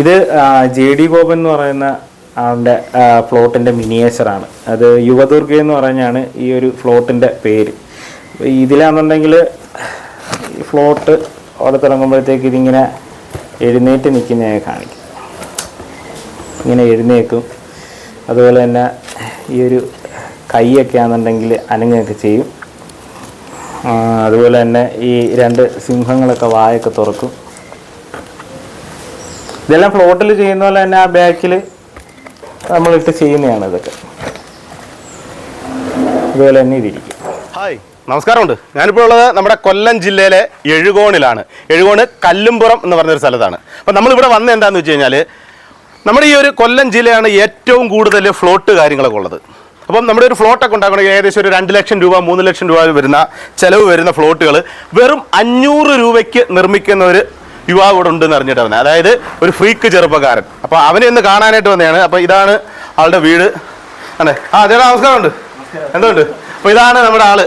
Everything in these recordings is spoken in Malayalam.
ഇത് ജെ ഡി ഗോപൻ എന്ന് പറയുന്ന ആളുടെ ഫ്ലോട്ടിന്റെ മിനിയേച്ചറാണ് അത് യുവദുർഗ എന്ന് പറഞ്ഞാണ് ഈ ഒരു ഫ്ലോട്ടിന്റെ പേര്. ഇതിലാണെന്നുണ്ടെങ്കിൽ ഫ്ലോട്ട് അവിടെ തുടങ്ങുമ്പോഴത്തേക്ക് ഇതിങ്ങനെ എഴുന്നേറ്റ് നിൽക്കുന്ന കാണിക്കും. ഇങ്ങനെ എഴുന്നേക്കും അതുപോലെ തന്നെ ഈ ഒരു കൈയൊക്കെ ആണെന്നുണ്ടെങ്കിൽ അനങ്ങുകയൊക്കെ ചെയ്യും. അതുപോലെ തന്നെ ഈ രണ്ട് സിംഹങ്ങളൊക്കെ വായൊക്കെ തുറക്കും. ഇതെല്ലാം ഫ്ലോട്ടിൽ ചെയ്യുന്ന പോലെ തന്നെ ആ ബാക്കിൽ നമ്മളിട്ട് ചെയ്യുന്നതാണ് ഇതൊക്കെ. അതുപോലെ തന്നെ ഇതിരിക്കും ഹായ് നമസ്കാരമുണ്ട്. ഞാനിപ്പോൾ ഉള്ളത് നമ്മുടെ കൊല്ലം ജില്ലയിലെ എഴുകോണിലാണ്. എഴുകോണ് കല്ലുംപുറം എന്ന് പറഞ്ഞൊരു സ്ഥലത്താണ്. അപ്പം നമ്മളിവിടെ വന്നത് എന്താണെന്ന് വെച്ച് കഴിഞ്ഞാൽ നമ്മുടെ ഈ ഒരു കൊല്ലം ജില്ലയാണ് ഏറ്റവും കൂടുതൽ ഫ്ലോട്ട് കാര്യങ്ങളൊക്കെ ഉള്ളത്. അപ്പം നമ്മുടെ ഒരു ഫ്ലോട്ടൊക്കെ ഉണ്ടാക്കണമെങ്കിൽ ഏകദേശം ഒരു രണ്ട് ലക്ഷം രൂപ മൂന്ന് ലക്ഷം രൂപ വരുന്ന ചിലവ് വരുന്ന ഫ്ലോട്ടുകൾ വെറും അഞ്ഞൂറ് രൂപയ്ക്ക് നിർമ്മിക്കുന്ന ഒരു യുവാവ് ഇവിടെ ഉണ്ടെന്ന് അറിഞ്ഞിട്ട് വന്നത് അതായത് ഒരു ഫ്രീക്ക് ചെറുപ്പക്കാരൻ. അപ്പോൾ അവനെ ഒന്ന് കാണാനായിട്ട് വന്നതാണ്. അപ്പോൾ ഇതാണ് ആളുടെ വീട്. അതെ ആ ചേട്ടാ നമസ്കാരമുണ്ട്. എന്തുണ്ട്? അപ്പോൾ ഇതാണ് നമ്മുടെ ആൾ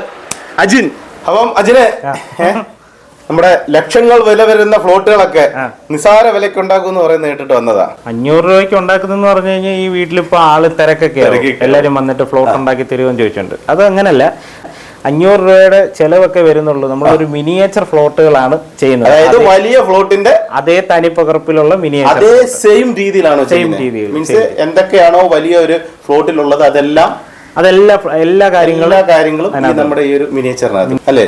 അജിൻ. അപ്പം അജിനെ നമ്മുടെ ലക്ഷങ്ങൾ വില വരുന്ന ഫ്ലോട്ടുകളൊക്കെ നിസാര വിലയ്ക്ക് ഉണ്ടാക്കും എന്ന് പറയുന്നത് കേട്ടിട്ട് വന്നതാ. അഞ്ഞൂറ് രൂപയ്ക്ക് ഉണ്ടാക്കുന്നെന്ന് പറഞ്ഞു കഴിഞ്ഞാൽ ഈ വീട്ടിലിപ്പോ ആൾ തിരക്കൊക്കെ തിരക്കൊക്കെ എല്ലാരും വന്നിട്ട് ഫ്ലോട്ട് ഉണ്ടാക്കി തരുമെന്ന് ചോദിച്ചിട്ടുണ്ട്. അത് അങ്ങനല്ല അഞ്ഞൂറ് രൂപയുടെ ചെലവൊക്കെ വരുന്നുള്ളൂ. നമ്മളൊരു മിനിയേച്ചർ ഫ്ലോട്ടുകളാണ് ചെയ്യുന്നത്. അതായത് വലിയ ഫ്ലോട്ടിന്റെ അതേ തനിപ്പകർപ്പിലുള്ള മിനിയേച്ചർ അതേ സെയിം രീതിയിലാണ് സെയിം രീതിയിൽ, മീൻസ് എന്തൊക്കെയാണോ വലിയ ഒരു ഫ്ലോട്ടിലുള്ളത് അതെല്ലാം അതെല്ലാ എല്ലാ കാര്യങ്ങളും എല്ലാ കാര്യങ്ങളും ഈ നമ്മുടെ ഈ ഒരു മിനിയേച്ചറിനകത്ത് അല്ലേ?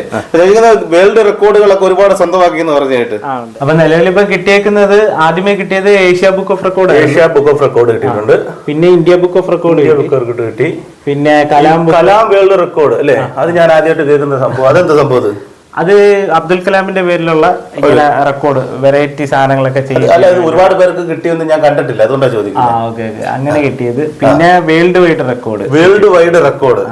വേൾഡ് റെക്കോർഡുകളൊക്കെ ഒരുപാട് സ്വന്തമാക്കി എന്ന് പറഞ്ഞു കേട്ട് ആ, ഉണ്ട്. അപ്പൊ നിലവിൽ ഇപ്പൊ കിട്ടിയേക്കുന്നത് ആദ്യമേ കിട്ടിയത് Asia book of record Asia book of record കിട്ടിയിട്ടുണ്ട്. പിന്നെ India book of record book record കിട്ടി. പിന്നെ കലാം കലാം വേൾഡ് റെക്കോർഡ് അല്ലേ? അത് ഞാൻ ആദ്യമായിട്ട് കേൾക്കുന്ന സംഭവം. അതെന്താ സംഭവം അത് അബ്ദുൽ കലാമിന്റെ പേരിലുള്ള ഇങ്ങനെ റെക്കോർഡ് വെറൈറ്റി സാധനങ്ങളൊക്കെ ചെയ്യും ഒരുപാട് പേർക്ക് കിട്ടിയൊന്നും ഞാൻ കണ്ടിട്ടില്ല അതുകൊണ്ടാ ആ ചോദിക്കുന്നത് ഓക്കെ ഓക്കെ. അങ്ങനെ കിട്ടിയത്. പിന്നെ world wide record world wide record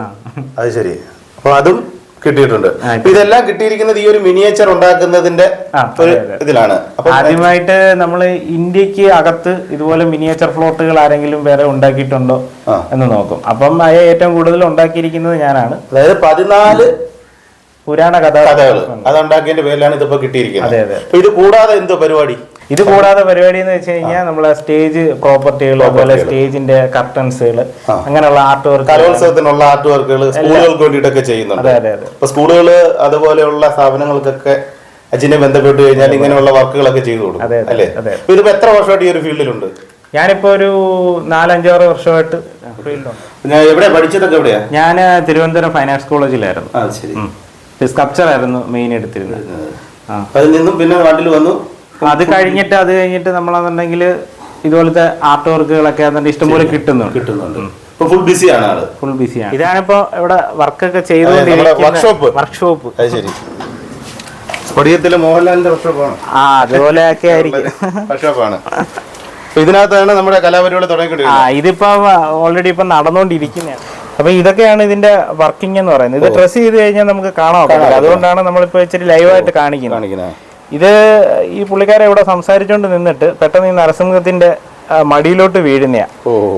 അത് ശരി. അപ്പൊ അതും കിട്ടിയിട്ടുണ്ട്. ഇതെല്ലാം കിട്ടിയിരിക്കുന്നത് ഈ ഒരു മിനിയേച്ചർ ഉണ്ടാക്കുന്നതിന്റെ ഒരു. ഇതിലാണ്. അപ്പൊ ആദ്യമായിട്ട് നമ്മൾ ഇന്ത്യയ്ക്ക് അകത്ത് ഇതുപോലെ മിനിയേച്ചർ ഫ്ലോട്ടുകൾ ആരെങ്കിലും വേറെ ഉണ്ടാക്കിയിട്ടുണ്ടോ എന്ന് നോക്കും. അപ്പം ഏറ്റവും കൂടുതൽ ഉണ്ടാക്കിയിരിക്കുന്നത് ഞാനാണ്. അതായത് പതിനാല് പുരാണ കഥ കഥകൾ. അത് ഉണ്ടാക്കിയതിന്റെ പേരിലാണ് ഇതിപ്പോ കിട്ടിയിരിക്കുന്നത്. അതെ, അതെ. ഇത് കൂടാതെ എന്തോ പരിപാടി? ഇത് കൂടാതെ പരിപാടി എന്ന് വെച്ച് കഴിഞ്ഞാൽ നമ്മളെ സ്റ്റേജ് പ്രോപ്പർട്ടികൾ അതുപോലെ സ്റ്റേജിന്റെ കർട്ടൻസുകൾ അങ്ങനെയുള്ള ആർട്ട് വർക്ക് കലോത്സവത്തിനുള്ള ആർട്ട് വർക്കുകൾ സ്കൂളുകൾക്ക് വേണ്ടിയിട്ടൊക്കെ ചെയ്യുന്നുണ്ട്. അതെ അതെ അതെ. അപ്പൊ സ്കൂളുകൾ അതുപോലെയുള്ള സ്ഥാപനങ്ങൾക്കൊക്കെ അജിനെ ബന്ധപ്പെട്ട് കഴിഞ്ഞാൽ ഇങ്ങനെയുള്ള വർക്കുകളൊക്കെ ചെയ്തു കൊടുക്കും അല്ലേ? ഇതിപ്പോ എത്ര വർഷമായിട്ട് ഈ ഒരു ഫീൽഡിലുണ്ട്? ഞാനിപ്പോ ഒരു നാലഞ്ചാറ് വർഷമായിട്ട് ഞാൻ എവിടെയാ പഠിച്ചതൊക്കെ എവിടെയാ? ഞാൻ തിരുവനന്തപുരം ഫൈൻ ആർട്സ് കോളേജിലായിരുന്നു. സ്കൾപ്ചർ ആയിരുന്നു മെയിൻ എടുത്തിരുന്നത്. ആ. അതിൽ നിന്നും പിന്നെ നാട്ടിൽ വന്നു. അത് കഴിഞ്ഞിട്ട് അത് കഴിഞ്ഞിട്ട് നമ്മളെന്നുണ്ടെങ്കിൽ ഇതുപോലത്തെ ആർട്ട് വർക്കുകളൊക്കെ അതുകൊണ്ട് ഇഷ്ടംപോലെ കിട്ടുന്നുണ്ട്. കിട്ടുന്നുണ്ട്. ഫുൾ ബിസിയാണ് ആൾ. ഫുൾ ബിസിയാണ് ഇതാണിപ്പോ ഇവിടെ വർക്കൊക്കെ ചെയ്ത് വർക്ക്ഷോപ്പ് വർക്ക്ഷോപ്പ് അത് ശരി. കൊടിയത്തിലെ മോഹൻലാലിന്റെ വർക്ക്ഷോപ്പാണ് ആ അതുപോലെയൊക്കെ ആയിരിക്കും. വർക്ക്ഷോപ്പാണ് ഇതിനകത്താണ് നമ്മുടെ കലാപരിപാടി ആ ഇതിപ്പോ ഓൾറെഡി ഇപ്പൊ നടന്നുകൊണ്ടിരിക്കുന്നതാണ് അപ്പൊ ഇതൊക്കെയാണ് ഇതിന്റെ വർക്കിംഗ് എന്ന് പറയുന്നത്. ഇത് ഡ്രസ് ചെയ്ത് കഴിഞ്ഞാൽ നമുക്ക് കാണാൻ പറ്റില്ല അതുകൊണ്ടാണ് നമ്മളിപ്പോ ഇച്ചിരി ലൈവായിട്ട് കാണിക്കുന്നത്. കാണിക്കുന്നത്. ഇത് ഈ പുള്ളിക്കാരെ ഇവിടെ സംസാരിച്ചുകൊണ്ട് നിന്നിട്ട് പെട്ടെന്ന് ഈ നരസിംഹത്തിന്റെ മടിയിലോട്ട് വീഴുന്നയാ.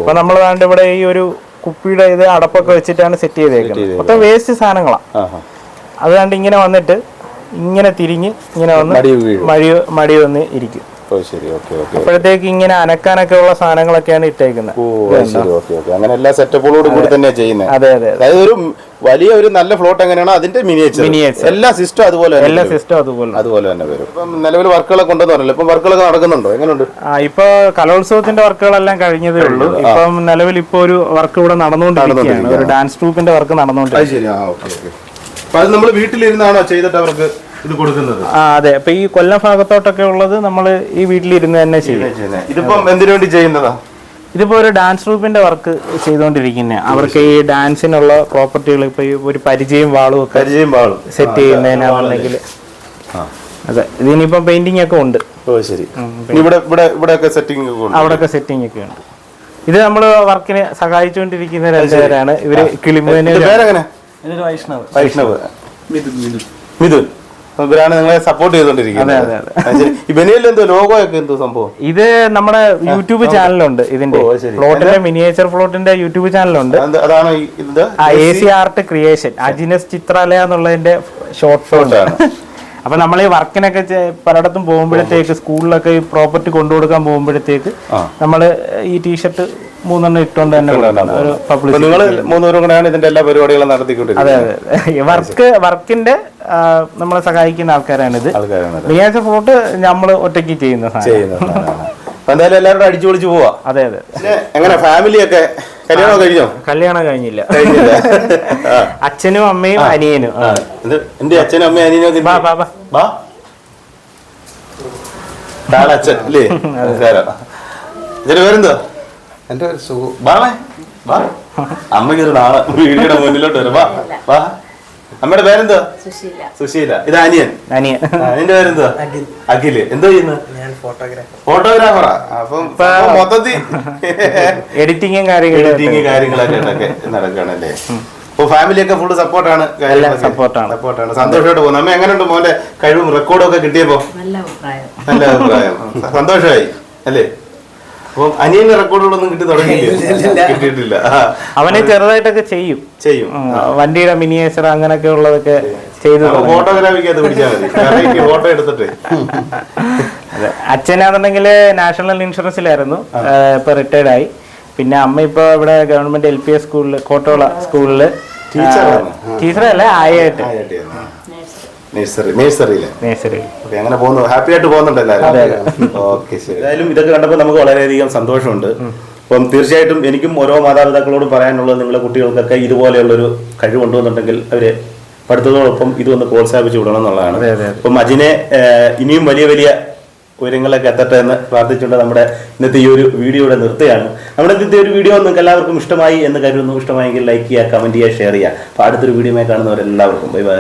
അപ്പൊ നമ്മൾ ദാണ്ട് ഇവിടെ ഈ ഒരു കുപ്പിയുടെ ഇത് അടപ്പൊക്കെ വെച്ചിട്ടാണ് സെറ്റ് ചെയ്തേക്കുന്നത്. മൊത്തം വേസ്റ്റ് സാധനങ്ങളാണ് ആ ആ. അത് കണ്ട് ഇങ്ങനെ വന്നിട്ട് ഇങ്ങനെ തിരിഞ്ഞ് ഇങ്ങനെ വന്ന് മടി മടി വന്ന് ഇരിക്കും. ശരി ഓക്കെ ഓക്കെ. അപ്പോഴത്തേക്ക് ഇങ്ങനെ അനക്കാനൊക്കെ ഉള്ള സാധനങ്ങളൊക്കെയാണ് ഇട്ടേക്കുന്നത്. ഓ അത് ശരി ഓക്കെ ഓക്കെ. അങ്ങനെ എല്ലാ സെറ്റപ്പുകളോടും കൂടി തന്നെയാണ് ചെയ്യുന്നത് അതെ അതെ അതെ. അതായത് ഒരു വലിയ ഒരു നല്ല ഫ്ലോട്ട് എങ്ങനെയാണോ അതിന്റെ മിനിയേച്ചർ. എല്ലാ സിസ്റ്റം അതുപോലെ എല്ലാ സിസ്റ്റം അതുപോലെ അതുപോലെ തന്നെ വരും. ഇപ്പം നിലവിൽ വർക്കുകളൊക്കെ ഉണ്ടെന്ന് പറഞ്ഞല്ലോ. ഇപ്പം വർക്കുകളൊക്കെ നടക്കുന്നുണ്ടോ? എങ്ങനെയുണ്ട് ആ ഇപ്പൊ കലോത്സവത്തിന്റെ വർക്കുകളെല്ലാം കഴിഞ്ഞതേ ഉള്ളൂ. ഇപ്പം നിലവിൽ ഇപ്പൊ ഒരു വർക്ക് ഇവിടെ നടന്നുകൊണ്ടിരിക്കുകയാണ്. ഒരു ഡാൻസ് ട്രൂപ്പിന്റെ വർക്ക് നടന്നുകൊണ്ടിരിക്കുകയാണ്. അത് ശരി. ആ ഓക്കെ ഓക്കെ. അപ്പൊ അത് നമ്മൾ വീട്ടിലിരുന്നാണോ ചെയ്തിട്ട് അവർക്ക്? ഇത് കൊടുക്കുന്നത്. ആ അതെ. അപ്പൊ ഈ കൊല്ലം ഭാഗത്തോട്ടൊക്കെ ഉള്ളത് നമ്മൾ ഈ വീട്ടിലിരുന്ന് തന്നെ ചെയ്യും. ഇതിപ്പം എന്തിനു വേണ്ടി ചെയ്യുന്നതാ? ഇതിപ്പോ ഒരു ഡാൻസ് ഗ്രൂപ്പിന്റെ വർക്ക് ചെയ്തുകൊണ്ടിരിക്കുന്ന അവർക്ക് ഈ ഡാൻസിനുള്ള പ്രോപ്പർട്ടികൾ ഇപ്പൊ ഒരു പരിചയം വാളും ഒക്കെ പരിചയം വാളും. സെറ്റ് ചെയ്യുന്നതിനാണെന്നുണ്ടെങ്കിൽ ആ. അതെ. ഇതിനിപ്പോ പെയിന്റിംഗ് ഒക്കെ ഉണ്ട്. ഓ ശരി. ഇനി ഇവിടെ ഇവിടെ ഇവിടെ ഒക്കെ സെറ്റിംഗ് ഒക്കെ ഉണ്ട്. അവിടെയൊക്കെ സെറ്റിംഗ് ഒക്കെ ഉണ്ട്. ഇത് നമ്മൾ വർക്കിന് സഹായിച്ചുകൊണ്ടിരിക്കുന്ന രണ്ടുപേരാണ്. ഇവർ കിളിമുവിന് വൈഷ്ണവ്. വൈഷ്ണവ്. മിഥുൻ. ഇവരാണ് നിങ്ങളെ സപ്പോർട്ട് ചെയ്തോണ്ടിരിക്കുന്നത് എന്തോ ലോഗോ ഒക്കെ എന്തോ സംഭവം? ഇത് നമ്മുടെ യൂട്യൂബ് ചാനലുണ്ട് ഇതിന്റെ. ഫ്ലോട്ടിന്റെ മിനിയേച്ചർ ഫ്ലോട്ടിന്റെ യൂട്യൂബ് ചാനലുണ്ട് അത് അതാണ് A C? Art creation. Ajinas Chitralaya എന്നുള്ളതിന്റെ ഷോർട്ട് ഫോം ആണ്. അപ്പൊ നമ്മൾ ഈ വർക്കിനൊക്കെ പലയിടത്തും പോകുമ്പോഴത്തേക്ക് സ്കൂളിലൊക്കെ ഈ പ്രോപ്പർട്ടി കൊണ്ടുകൊടുക്കാൻ പോകുമ്പോഴത്തേക്ക്. നമ്മൾ ഈ ടീഷർട്ട് മൂന്നെണ്ണം ഇട്ടുകൊണ്ട് തന്നെ. ഒരു നിങ്ങൾ മൂന്നുപേരും കൂടെയാണ് ഇതിന്റെ എല്ലാ പരിപാടികളും അതെ നടത്തിക്കൊണ്ടിരിക്കുന്നത് അതെ ഈ വർക്ക് വർക്കിന്റെ നമ്മളെ സഹായിക്കുന്ന ആൾക്കാരാണ് ഇത് മിനിയേച്ചർ ഫോട്ട് നമ്മൾ ഒറ്റയ്ക്ക് ചെയ്യുന്ന എന്തായാലും എല്ലാവരും അടിച്ചു പൊളിച്ച് പോവാ. അതെ അതെ. എങ്ങനെ എങ്ങനെ ഫാമിലിയൊക്കെ കല്യാണം കഴിഞ്ഞോ? കല്യാണം കഴിഞ്ഞില്ല. അച്ഛനും അമ്മയും അനിയനും. എന്റെ അച്ഛനും അമ്മയും അനിയനും ബാ ബാ ബാ അച്ഛൻ അല്ലേ നമസ്കാരം. ഇതിന് പേരെന്തോ എന്റെ ഒരു സുഖം. ബാമേ വാ. അമ്മയ്ക്ക് ഒരു നാളെ വീടിയുടെ മുന്നിലോട്ട് വരും. വാ വാ. അമ്മയുടെ പേരെന്തോ സുശീല. സുശീല. ഇത് അനിയൻ. നിന്റെ പേരെന്തോ അഖിൽ. എന്തോ ചെയ്യുന്നു? ഞാൻ ഫോട്ടോഗ്രാഫർ. ഫോട്ടോഗ്രാഫറാ? അപ്പം മൊത്തത്തിൽ എഡിറ്റിംഗും കാര്യങ്ങളും എഡിറ്റിങ് കാര്യങ്ങളൊക്കെ നടക്കണല്ലേ അപ്പൊ ഫാമിലി ഒക്കെ ഫുള്ള് സപ്പോർട്ടാണ് സപ്പോർട്ടാണ് സപ്പോർട്ടാണ് സന്തോഷമായിട്ട് പോകുന്നു. അമ്മ എങ്ങനെയുണ്ട് മോന്റെ കഴിവും റെക്കോർഡും ഒക്കെ കിട്ടിയപ്പോ? നല്ല അഭിപ്രായം. സന്തോഷമായി അല്ലേ? അപ്പൊ അനിയന്റെ റെക്കോർഡുകളൊന്നും കിട്ടി തുടങ്ങിയില്ല? കിട്ടിയിട്ടില്ല. അവനെ ചെറുതായിട്ടൊക്കെ ചെയ്യും. ചെയ്യും. വണ്ടിയുടെ മിനിയേച്ചർ അങ്ങനെയൊക്കെ ഉള്ളതൊക്കെ ചെയ്തു. ഫോട്ടോഗ്രാഫിക്ക് അത് പിടിച്ചാൽ മതി. ഫോട്ടോ എടുത്തിട്ട്. അതെ. അച്ഛനാണെന്നുണ്ടെങ്കിൽ നാഷണൽ ഇൻഷുറൻസിലായിരുന്നു. ഇപ്പൊ റിട്ടയർഡ് ആയി പിന്നെ അമ്മ ഇപ്പൊ ഇവിടെ ഗവൺമെന്റ് എൽ പി എസ് സ്കൂളിൽ കോട്ടോള സ്കൂളിൽ ടീച്ചറാണ്. ടീച്ചറല്ല ആയിട്ട്. നഴ്സറി നഴ്സറിയിലെ നേഴ്സറി ഓക്കെ അങ്ങനെ പോകുന്നു. ഹാപ്പി ആയിട്ട് പോകുന്നുണ്ട് എല്ലാവരും. ഓക്കെ ശരി. ഏതായാലും ഇതൊക്കെ കണ്ടപ്പോൾ നമുക്ക് വളരെയധികം സന്തോഷമുണ്ട്. അപ്പം തീർച്ചയായിട്ടും എനിക്കും ഓരോ മാതാപിതാക്കളോടും പറയാനുള്ളത് നിങ്ങളുടെ കുട്ടികൾക്കൊക്കെ ഇതുപോലെയുള്ളൊരു കഴിവ് കൊണ്ടുവന്നിട്ടുണ്ടെങ്കിൽ അവരെ പഠിത്തത്തോടൊപ്പം ഇതൊന്ന് പ്രോത്സാഹിപ്പിച്ചു വിടണം എന്നുള്ളതാണ്. അപ്പം അജിനെ ഇനിയും വലിയ വലിയ ഉയരങ്ങളിലൊക്കെ എത്തട്ടെ എന്ന് പ്രാർത്ഥിച്ചുകൊണ്ട് നമ്മുടെ ഇന്നത്തെ ഈ ഒരു വീഡിയോ ഇവിടെ നിർത്തുകയാണ്. നമ്മുടെ ഇന്നത്തെ ഒരു വീഡിയോ നിങ്ങൾക്ക് എല്ലാവർക്കും ഇഷ്ടമായി എന്ന് കരുതുന്നു. ഇഷ്ടമായെങ്കിൽ ലൈക്ക് ചെയ്യുക കമന്റ് ചെയ്യുക ഷെയർ ചെയ്യുക. അപ്പോൾ അടുത്തൊരു വീഡിയോ കാണുന്നവരെല്ലാവർക്കും. Bye bye